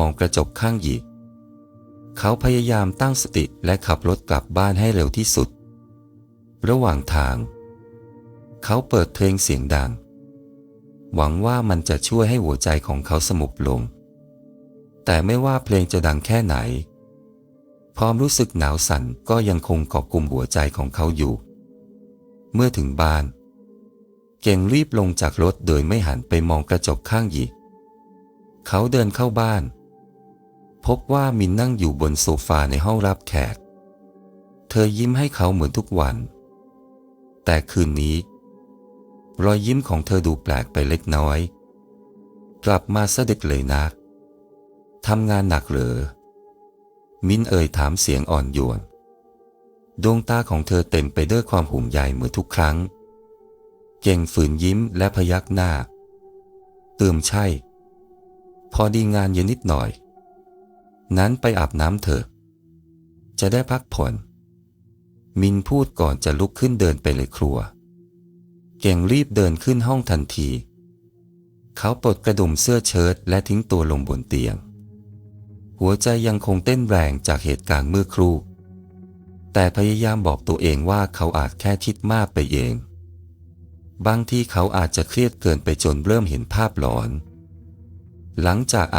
มองกระจกข้างหยิกเขาพยายามตั้งสติและขับรถกลับบ้านให้เร็วที่สุด ระหว่างทาง เขาเปิดเพลงเสียงดัง หวังว่ามันจะช่วยให้หัวใจของเขาสงบลง แต่ไม่ว่าเพลงจะดังแค่ไหนความรู้สึกหนาวสั่นก็ยังคงเกาะกลุ่มหัวใจของเขาอยู่ เมื่อถึงบ้าน เก่งรีบลงจากรถโดยไม่หันไปมองกระจกข้างหยิกเขาเดินเข้าบ้าน บว่ามินนั่งอยู่บนโซฟาในห้องรับแขก เธอยิ้มให้เขาเหมือนทุกวัน แต่คืนนี้ รอยยิ้มของเธอดูแปลกไปเล็กน้อย กลับมาเสด็จเลยนักทำงานหนักเหรอมินเอ่ยถามเสียงอ่อนโยน ดวงตาของเธอเต็มไปด้วยความห่วงใยเหมือนทุกครั้ง เก่งฝืนยิ้มและพยักหน้า เติมใช่ พอดีงานเย็นนิดหน่อย นั้นไปอาบน้ำเถอะ จะได้พักผ่อน มินพูดก่อนจะลุกขึ้นเดินไปเลยครัว เก่งรีบเดินขึ้นห้องทันที เขาปลดกระดุมเสื้อเชิ้ตและทิ้งตัวลงบนเตียง หัวใจยังคงเต้นแรงจากเหตุการณ์เมื่อครู่ แต่พยายามบอกตัวเองว่าเขาอาจแค่คิดมากไปเอง บางที่เขาอาจจะเครียดเกินไปจนเริ่มเห็นภาพหลอนหลังจาก